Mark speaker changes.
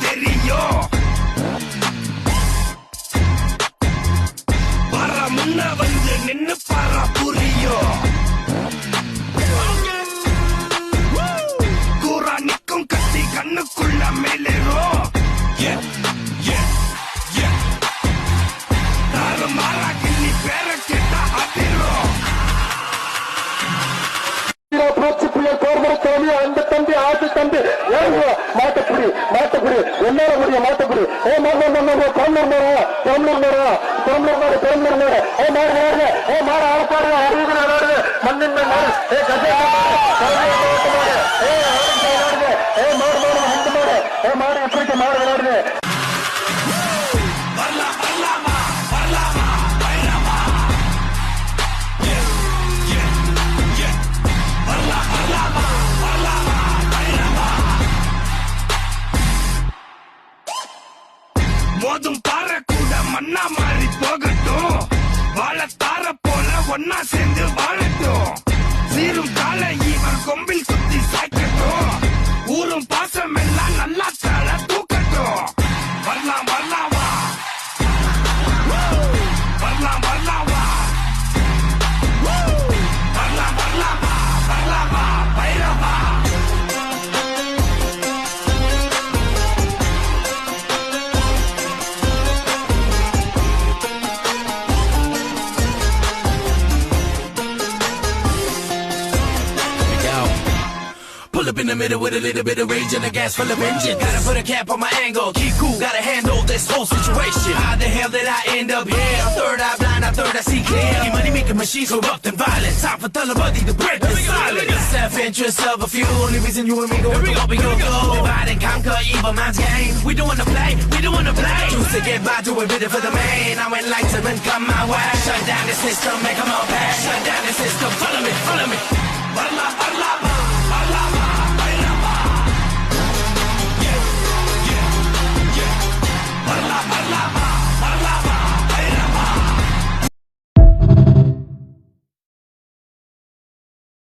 Speaker 1: தெரியும். வர முன்ன வந்து நின்னு தம்பி ஆசை தம்பி ஏறுங்க மாட்டக்குடி மாட்டக்குடி. என்னால முடியும் மாட்டக்குடி. ஏ மாறு மாறு பெரம்பலூர் மாடு பெரம்பலூர் மாடு பெரம்பலூர் மாறு பெரம்பலூர் மாறு ஏ மாறு மாறு ஏ மாறு ஆளப்பாடுங்க அறிவுகள் நாடு மண்ணின் மாறு ஏ கஜா மாறு கருவேல மாடு. ஏ ஆரஞ்சு விளையாடுங்க ஏ மாறு மாறு ஹண்டு மாடு. ஏ மாறு
Speaker 2: போதும் பாற கூட மண்ணா மாறி போகட்டும். வாழ தார போல ஒன்னா சேர்ந்து வாழட்டும். சீரும் கால இவன் கொம்பில் சுத்தி சாய்க்கட்டும்
Speaker 3: Pull up in the middle with a little bit of rage and a gas full of engine. Gotta put a cap on my angle, keep cool, gotta handle this whole situation. How the hell did I end up here? Third eye blind, I third I see clear. Money making machines corrupt and violent. Time for Talabadi to break the silence. Self-interest of a few, only reason you and me go to up your goal. Divide and conquer evil man's game. We don't wanna play, we don't wanna play. Choose to get by, do a bit for the main. Now enlightenment come my way. Shut down the system, make them all pay. Shut down the system, follow me, follow me.